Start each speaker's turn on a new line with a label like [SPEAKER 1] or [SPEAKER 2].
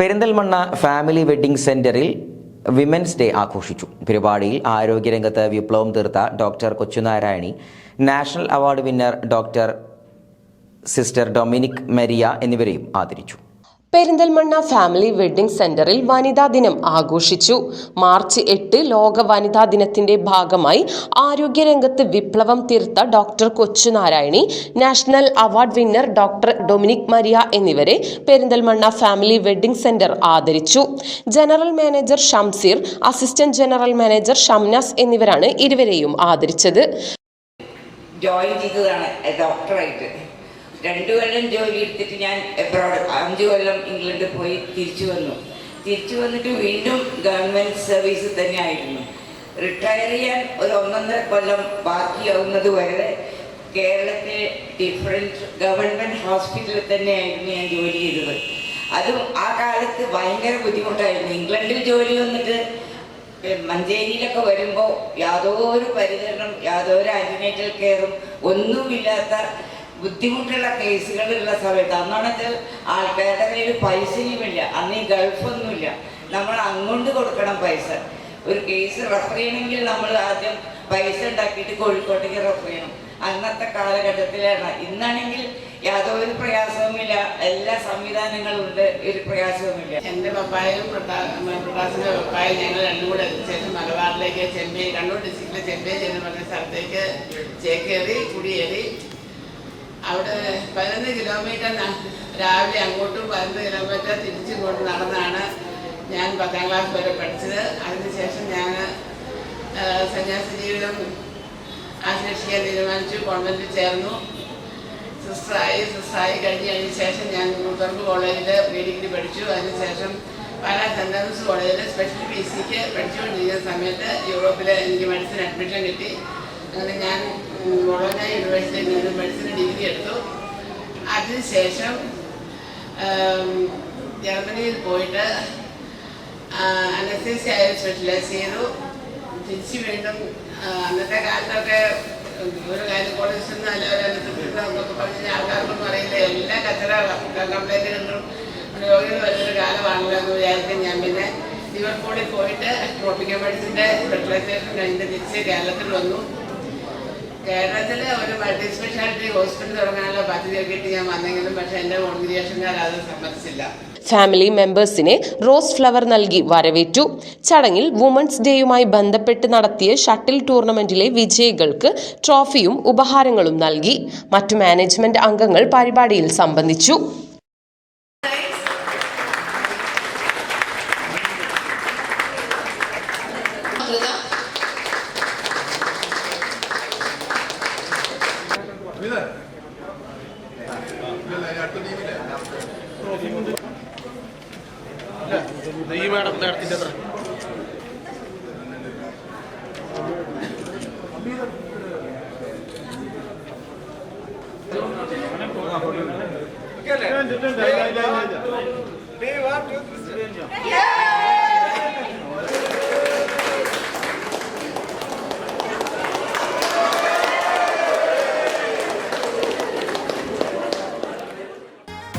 [SPEAKER 1] Perinthalmanna family wedding സെന്ററിൽ women's day ആഘോഷിച്ചു. പരിപാടിയിൽ ആരോഗ്യരംഗത്ത് വിപ്ലവം തീർത്ത doctor Kochunarayani national award winner doctor sister Dominic Maria എന്നിവരെയും ആദരിച്ചു.
[SPEAKER 2] പെരിന്തൽമണ്ണ ഫാമിലി വെഡ്ഡിംഗ് സെന്ററിൽ വനിതാ ദിനം ആഘോഷിച്ചു. മാർച്ച് എട്ട് ലോക വനിതാ ദിനത്തിന്റെ ഭാഗമായി ആരോഗ്യരംഗത്ത് വിപ്ലവം തീർത്ത doctor Kochunarayani national award winner doctor Dominic Maria എന്നിവരെ പെരിന്തൽമണ്ണ ഫാമിലി വെഡ്ഡിംഗ് സെന്റർ ആദരിച്ചു. General manager Shamseer assistant general manager Shamnas എന്നിവരാണ് ഇരുവരെയും ആദരിച്ചത്.
[SPEAKER 3] ജോയിൻ ചെയ്തതാണ് ഡോക്ടറായിട്ട്. രണ്ടു കൊല്ലം ജോലി എടുത്തിട്ട് ഞാൻ എബ്രോഡ് അഞ്ചു കൊല്ലം ഇംഗ്ലണ്ടിൽ പോയി തിരിച്ചു വന്നു. തിരിച്ചു വന്നിട്ട് വീണ്ടും ഗവൺമെന്റ് സർവീസ് തന്നെയായിരുന്നു റിട്ടയർ ചെയ്യാൻ ഒരു ഒന്നൊന്നര കൊല്ലം ബാക്കിയാവുന്നത് വരെ കേരളത്തിലെ ഡിഫറെന്റ് ഗവൺമെന്റ് ഹോസ്പിറ്റലിൽ തന്നെയായിരുന്നു ഞാൻ ജോലി ചെയ്തത്. അതും ആ കാലത്ത് ഭയങ്കര ബുദ്ധിമുട്ടായിരുന്നു. ഇംഗ്ലണ്ടിൽ ജോലി വന്നിട്ട് മഞ്ചേരിയിലൊക്കെ വരുമ്പോൾ യാതൊരു പരിചരണം യാതൊരു ആന്റിനേറ്റൽ കെയറും ഒന്നുമില്ലാത്ത ബുദ്ധിമുട്ടുള്ള കേസുകളുള്ള സമയത്ത് അന്നാണെങ്കിൽ ആൾക്കാരുടെ കയ്യിൽ പൈസയുമില്ല. അന്ന് ഈ ഗൾഫൊന്നുമില്ല. നമ്മൾ അങ്ങോട്ട് കൊടുക്കണം പൈസ. ഒരു കേസ് റെഫർ ചെയ്യണമെങ്കിൽ നമ്മൾ ആദ്യം പൈസ ഉണ്ടാക്കിയിട്ട് കോഴിക്കോട്ടേക്ക് റെഫർ ചെയ്യണം. അന്നത്തെ കാലഘട്ടത്തിലാണ്. ഇന്നാണെങ്കിൽ യാതൊരു പ്രയാസവുമില്ല. എല്ലാ സംവിധാനങ്ങളും ഉണ്ട്. ഒരു പ്രയാസവുമില്ല.
[SPEAKER 4] എന്റെ പപ്പായും പ്രകാശിന്റെ പപ്പായും ഞങ്ങൾ രണ്ടും കൂടെ ചേർന്ന് മലബാറിലേക്ക് ചെമ്പൈ കണ്ണൂർ ഡിസ്ട്രിക്റ്റിലെ ചെമ്പൈ ചെന്ന് പറഞ്ഞ സ്ഥലത്തേക്ക് ചേക്കേറി കുടിയേറി. അവിടെ പതിനൊന്ന് കിലോമീറ്റർ രാവിലെ അങ്ങോട്ടും പതിനൊന്ന് കിലോമീറ്റർ കൊണ്ട് നടന്നാണ് ഞാൻ പത്താം ക്ലാസ് വരെ പഠിച്ചത്. അതിനുശേഷം ഞാൻ സന്യാസി ജീവിതം ആശ്ലേഷിക്കാൻ തീരുമാനിച്ചു. കോൺവെന്റിൽ ചേർന്നു. സിസ്റ്ററായി സിസ്റ്ററായി കഴിഞ്ഞ് കഴിഞ്ഞ ശേഷം ഞാൻ മുത്തമ്പ് കോളേജിൽ പ്രീ ഡിഗ്രി പഠിച്ചു. അതിനുശേഷം പാലാ സെന്റ് കോളേജിൽ സ്പെഷ്യൽ പി സിക്ക് പഠിച്ചുകൊണ്ടിരിക്കുന്ന സമയത്ത് യൂറോപ്പിൽ എനിക്ക് മെഡിസിൻ അഡ്മിഷൻ കിട്ടി. അങ്ങനെ ഞാൻ ബൊളോന യൂണിവേഴ്സിറ്റിയിൽ നിന്ന് മെഡിസിൻ ഡിഗ്രി എടുത്തു. അതിനുശേഷം ജർമ്മനിയിൽ പോയിട്ട് അനസ്തേസിയായി സ്പെഷ്യലൈസ് ചെയ്തു തിരിച്ചു വീണ്ടും അന്നത്തെ കാലത്തൊക്കെ ഒരു ഗൈനക്കോളജിസ്റ്റ് എന്നൊക്കെ പറഞ്ഞ ആൾക്കാർക്കൊന്നും അറിയില്ല. എല്ലാ കച്ചറ കംപ്ലൈന്റുകളും രോഗികൾ വരുന്നൊരു കാലമാണല്ലോ എന്ന് വിചാരിക്കും. ഞാൻ പിന്നെ ലിവർപൂളിൽ പോയിട്ട് ട്രോപ്പിക്കൽ മെഡിസിന്റെ സ്പെഷ്യലൈസേഷൻ കഴിഞ്ഞിട്ട് തിരിച്ച് കേരളത്തിൽ വന്നു. കേരളത്തിൽ ഒരു മൾട്ടി സ്പെഷ്യാലിറ്റി ഹോസ്പിറ്റൽ തുടങ്ങാനുള്ള പദ്ധതിയൊക്കെ ഇട്ട് ഞാൻ വന്നെങ്കിലും പക്ഷെ എന്റെ കോൺഗ്രിയേഷൻകാർ അത് സമ്മതിച്ചില്ല.
[SPEAKER 2] ഫാമിലി മെമ്പേഴ്സിനെ റോസ് ഫ്ലവർ നൽകി വരവേറ്റു. ചടങ്ങിൽ വുമൺസ് ഡേയുമായി ബന്ധപ്പെട്ട് നടത്തിയ ഷട്ടിൽ ടൂർണമെന്റിലെ വിജയികൾക്ക് ട്രോഫിയും ഉപഹാരങ്ങളും നൽകി. മറ്റു മാനേജ്മെന്റ് അംഗങ്ങൾ പരിപാടിയിൽ സംബന്ധിച്ചു.
[SPEAKER 5] ഈ മാഡം മാഡത്തിന്റെ അത്ര